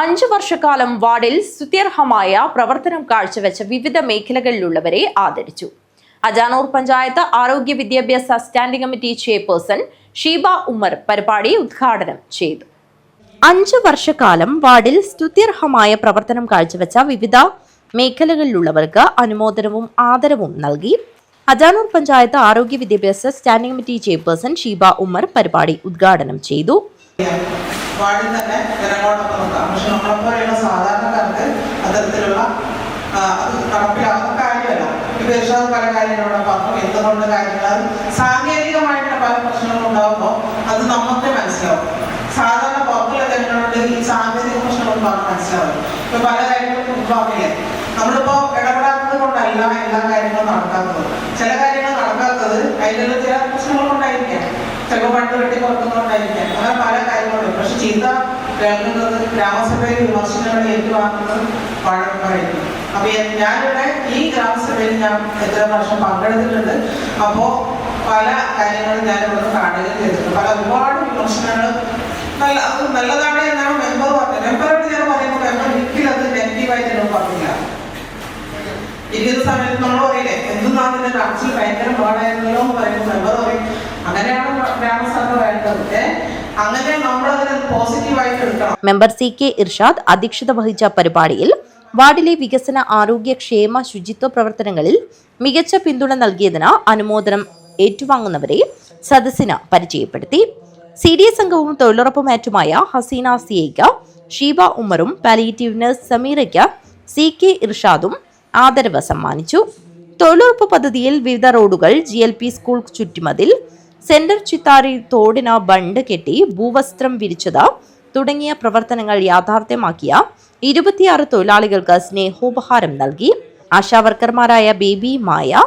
അഞ്ചു വർഷക്കാലം വാർഡിൽ സ്തുത്യർഹമായ പ്രവർത്തനം കാഴ്ചവെച്ച വിവിധ മേഖലകളിലുള്ളവരെ ആദരിച്ചു. അജാനൂർ പഞ്ചായത്ത് ആരോഗ്യ വിദ്യാഭ്യാസ standing committee chairperson Sheeba Umar പരിപാടി ഉദ്ഘാടനം ചെയ്തു. അഞ്ചു വർഷക്കാലം വാർഡിൽ സ്തുത്യർഹമായ പ്രവർത്തനം കാഴ്ചവെച്ച വിവിധ മേഖലകളിലുള്ളവർക്ക് അനുമോദനവും ആദരവും നൽകി. അജാനൂർ പഞ്ചായത്ത് ആരോഗ്യ വിദ്യാഭ്യാസ standing committee chairperson Sheeba Umar പരിപാടി ഉദ്ഘാടനം ചെയ്തു. വാർഡിൽ തന്നെ ജനങ്ങളോടൊപ്പം നിൽക്കാം. പക്ഷെ നമ്മളെപ്പോലെയുള്ള സാധാരണക്കാർക്ക് അത്തരത്തിലുള്ള അത് നടപ്പിലാവുന്ന കാര്യമല്ല. ഇപ്പൊ യശോദ് പല കാര്യങ്ങളോടെ പറഞ്ഞു എന്തുകൊണ്ട് കാര്യങ്ങൾ? സാങ്കേതികമായിട്ടുള്ള പല പ്രശ്നങ്ങളും ഉണ്ടാകുമ്പോൾ അത് നമുക്ക് മനസ്സിലാവും. സാധാരണ പുറത്തുള്ള ജനങ്ങളോട് ഈ സാങ്കേതിക പ്രശ്നങ്ങൾ പറഞ്ഞ് മനസ്സിലാവും ഇപ്പൊ പല കാര്യങ്ങളും പറഞ്ഞില്ലേ നമ്മളിപ്പോ ഇടപെടാത്തത് കൊണ്ടല്ല എല്ലാ കാര്യങ്ങളും നടക്കാത്തത്. ചില കാര്യങ്ങൾ നടക്കാത്തത് അതിലുള്ള ചില പ്രശ്നങ്ങൾ കൊണ്ടായിരിക്കാം. പണ്ട് വെട്ടി പുറത്തുകൊണ്ടായിരിക്കാം അങ്ങനെ പല കാര്യങ്ങളുണ്ട് പക്ഷെ ചീത്ത കേൾക്കുന്നത് ഗ്രാമസഭയിൽ വിമർശനങ്ങൾ ഏറ്റുവാങ്ങുന്നത് വഴക്കമായിരിക്കും അപ്പൊ ഞാനിവിടെ ഈ ഗ്രാമസഭയിൽ ഞാൻ എത്ര വർഷം പങ്കെടുത്തിട്ടുണ്ട്. അപ്പോ പല കാര്യങ്ങളും ഞാൻ ഇവിടെ കാണുകയും ചെയ്തിട്ടുണ്ട്. പല ഒരുപാട് വിമർശനങ്ങൾ നല്ല അത് നല്ലതാണ് എന്നാണ് മെമ്പർ പറഞ്ഞത്. മെമ്പറോട് ഞാൻ പറയുമ്പോൾ മെമ്പർ ഒരിക്കലും അത് നെഗറ്റീവായിട്ട് എന്നോട് പറഞ്ഞില്ല. ഇരിക്കുന്ന സമയത്ത് നമ്മൾ പറയില്ലേ എന്തുന്നാണ് അതിന്റെ കറച്ചിൽ ഭയങ്കര പാടായിരുന്നല്ലോ എന്ന് പറയുമ്പോൾ മെമ്പർ പറയും ഗ്രാമസഭ അങ്ങനെ നമ്മൾ അതിനെ പോസിറ്റീവായിട്ട് മെമ്പർ സി കെ ഇർഷാദ് അധ്യക്ഷത വഹിച്ച പരിപാടിയിൽ വാർഡിലെ വികസന ആരോഗ്യ ക്ഷേമ ശുചിത്വ പ്രവർത്തനങ്ങളിൽ മികച്ച പിന്തുണ നൽകിയതിന് അനുമോദനം ഏറ്റുവാങ്ങുന്നവരെ സദസ്സിന് പരിചയപ്പെടുത്തി. സി ഡി എസ് അംഗവും തൊഴിലുറപ്പ് മാറ്റുമായ ഹസീന സിയയ്ക്ക് ഷീബ ഉമറും പാലിയേറ്റീവ് നഴ്സ് സമീറയ്ക്ക് സി കെ ഇർഷാദും ആദരവ് സമ്മാനിച്ചു. തൊഴിലുറപ്പ് പദ്ധതിയിൽ വിവിധ റോഡുകൾ ജി എൽ പി സ്കൂൾ ചുറ്റുമതിൽ സെന്റർ ചിത്താരി തോടിന് ബണ്ട് കെട്ടി ഭൂവസ്ത്രം വിരിച്ചത് തുടങ്ങിയ പ്രവർത്തനങ്ങൾ യാഥാർത്ഥ്യമാക്കിയ ഇരുപത്തിയാറ് തൊഴിലാളികൾക്ക് സ്നേഹോപഹാരം നൽകി. ആശാവർക്കർമാരായ ബേബി മായ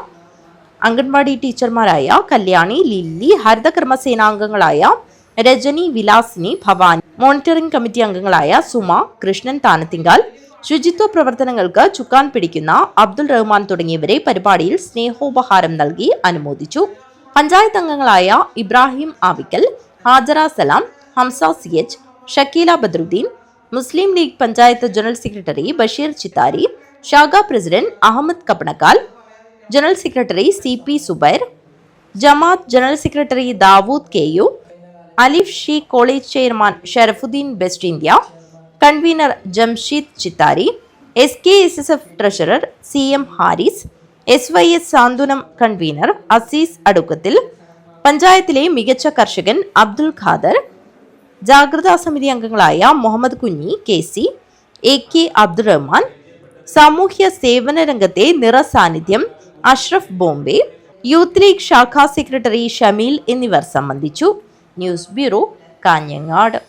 അംഗൻവാടി ടീച്ചർമാരായ കല്യാണി ലില്ലി ഹരിതകർമ്മ സേനാംഗങ്ങളായ രജനി വിലാസിനി ഭവാനി മോണിറ്ററിംഗ് കമ്മിറ്റി അംഗങ്ങളായ സുമ കൃഷ്ണൻ താനത്തിങ്കാൽ ശുചിത്വ പ്രവർത്തനങ്ങൾക്ക് ചുക്കാൻ പിടിക്കുന്ന അബ്ദുൾ റഹ്മാൻ തുടങ്ങിയവരെ പരിപാടിയിൽ സ്നേഹോപഹാരം നൽകി അനുമോദിച്ചു. പഞ്ചായത്ത് അംഗങ്ങളായ Ibrahim Avikkal Hajara Salam Hamsa C H Shakeela Badruddin Muslim League panchayat general secretary Basheer Chittari ശാഖ president Ahmed Kappanakkal general secretary C P Zubair Jamaat general secretary Dawood K U Alif she college chairman Sharafuddin best India convener Jamsheed Chittari S K S S F treasurer C M Haris S Y S Santhwanam convener Aziz അടുക്കത്തിൽ. പഞ്ചായത്തിലെ മികച്ച കർഷകൻ അബ്ദുൽ ഖാദർ. ജാഗ്രതാ സമിതി അംഗങ്ങളായ Muhammad Kunhi K C A K Abdurahman. സാമൂഹ്യ സേവന രംഗത്തെ നിറസാന്നിധ്യം അഷ്റഫ് ബോംബെ. യൂത്ത് ലീഗ് ശാഖാ സെക്രട്ടറി ഷമീൽ എന്നിവർ സംബന്ധിച്ചു. News bureau Kanhangad.